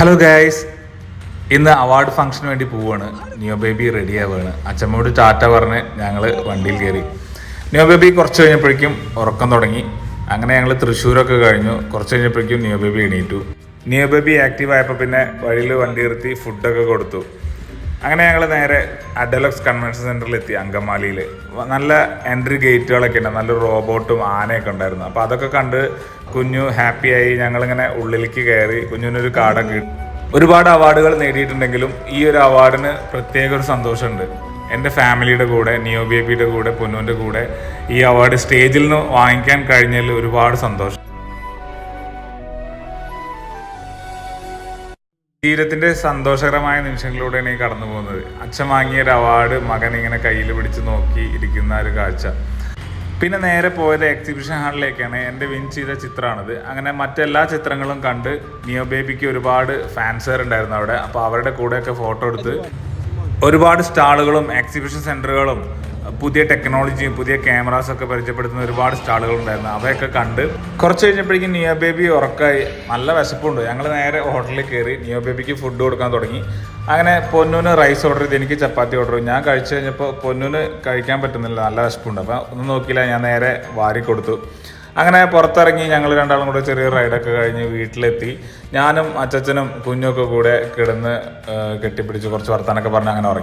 Hello guys ഇന്ന് award ഫംഗ്ഷന് വേണ്ടി പോവുകയാണ് ന്യൂ ബേബി റെഡി ആവുകയാണ് അച്ഛമ്മയോട് ടാറ്റ പറഞ്ഞ് ഞങ്ങൾ വണ്ടിയിൽ കയറി ന്യൂ ബേബി കുറച്ച് കഴിഞ്ഞപ്പോഴേക്കും ഉറക്കം തുടങ്ങി. അങ്ങനെ ഞങ്ങൾ തൃശ്ശൂരൊക്കെ കഴിഞ്ഞു. കുറച്ച് കഴിഞ്ഞപ്പോഴേക്കും ന്യൂ ബേബി എണീറ്റു. ന്യൂ ബേബി ആക്റ്റീവ് ആയപ്പോൾ പിന്നെ വഴിയിൽ വണ്ടി നിർത്തി ഫുഡൊക്കെ കൊടുത്തു. അങ്ങനെ ഞങ്ങൾ നേരെ അഡലക്സ് കൺവെൻഷൻ സെന്ററിൽ എത്തി അങ്കമാലിയിൽ നല്ല എൻട്രി ഗേറ്റുകളൊക്കെ ഉണ്ട്. നല്ല റോബോട്ടും ആനയൊക്കെ ഉണ്ടായിരുന്നു. അപ്പോൾ അതൊക്കെ കണ്ട് കുഞ്ഞു ഹാപ്പിയായി ഞങ്ങളിങ്ങനെ ഉള്ളിലേക്ക് കയറി കുഞ്ഞിനൊരു കാർഡൊക്കെ കിട്ടി ഒരുപാട് അവാർഡുകൾ നേടിയിട്ടുണ്ടെങ്കിലും ഈ ഒരു അവാർഡിന് പ്രത്യേക ഒരു സന്തോഷമുണ്ട്. എന്റെ ഫാമിലിയുടെ കൂടെ നിയോ ബേബിയുടെ കൂടെ പൊന്നുവിന്റെ കൂടെ ഈ അവാർഡ് സ്റ്റേജിൽ നിന്ന് വാങ്ങിക്കാൻ കഴിഞ്ഞതിൽ ഒരുപാട് സന്തോഷം. ജീവിതത്തിന്റെ സന്തോഷകരമായ നിമിഷങ്ങളിലൂടെയാണ് ഈ കടന്നു പോകുന്നത്. അച്ഛൻ വാങ്ങിയ ഒരു അവാർഡ് മകൻ ഇങ്ങനെ കയ്യിൽ പിടിച്ച് നോക്കി ഇരിക്കുന്ന ഒരു കാഴ്ച. പിന്നെ നേരെ പോയത് എക്സിബിഷൻ ഹാളിലേക്കാണ്. എന്റെ വിൻ ചെയ്ത ചിത്രമാണിത്. അങ്ങനെ മറ്റെല്ലാ ചിത്രങ്ങളും കണ്ട് നിയോ ബേബിക്ക് ഒരുപാട് ഫാൻസുകാർ ഉണ്ടായിരുന്നു അവിടെ. അപ്പോൾ അവരുടെ കൂടെയൊക്കെ ഫോട്ടോ എടുത്ത് ഒരുപാട് സ്റ്റാളുകളും എക്സിബിഷൻ സെന്ററുകളും പുതിയ ടെക്നോളജിയും പുതിയ ക്യാമറാസ് ഒക്കെ പരിചയപ്പെടുത്തുന്ന ഒരുപാട് സ്റ്റാളുകൾ ഉണ്ടായിരുന്നു. അവയൊക്കെ കണ്ട് കുറച്ച് കഴിഞ്ഞപ്പോഴേക്കും നിയോ ബേബി ഉറക്കായി. നല്ല വിശപ്പുണ്ട്. ഞങ്ങൾ നേരെ ഹോട്ടലിൽ കയറി നിയോ ബേബിക്ക് ഫുഡ് കൊടുക്കാൻ തുടങ്ങി. അങ്ങനെ പൊന്നൂന് റൈസ് ഓർഡർ ചെയ്ത് എനിക്ക് ചപ്പാത്തി ഓർഡർ ചെയ്തു. ഞാൻ കഴിച്ചു കഴിഞ്ഞപ്പോൾ പൊന്നൂന് കഴിക്കാൻ പറ്റുന്നില്ല. നല്ല വിശപ്പുണ്ട്. അപ്പോൾ ഒന്നും നോക്കിയില്ല. ഞാൻ നേരെ വാരി കൊടുത്തു. അങ്ങനെ പുറത്തിറങ്ങി ഞങ്ങൾ രണ്ടാളും കൂടെ ചെറിയ റൈഡൊക്കെ കഴിഞ്ഞ് വീട്ടിലെത്തി. ഞാനും അച്ചച്ചനും കുഞ്ഞൊക്കെ കൂടെ കിടന്ന് കെട്ടിപ്പിടിച്ച് കുറച്ച് വർത്താനൊക്കെ പറഞ്ഞ് അങ്ങനെ ഉറങ്ങി.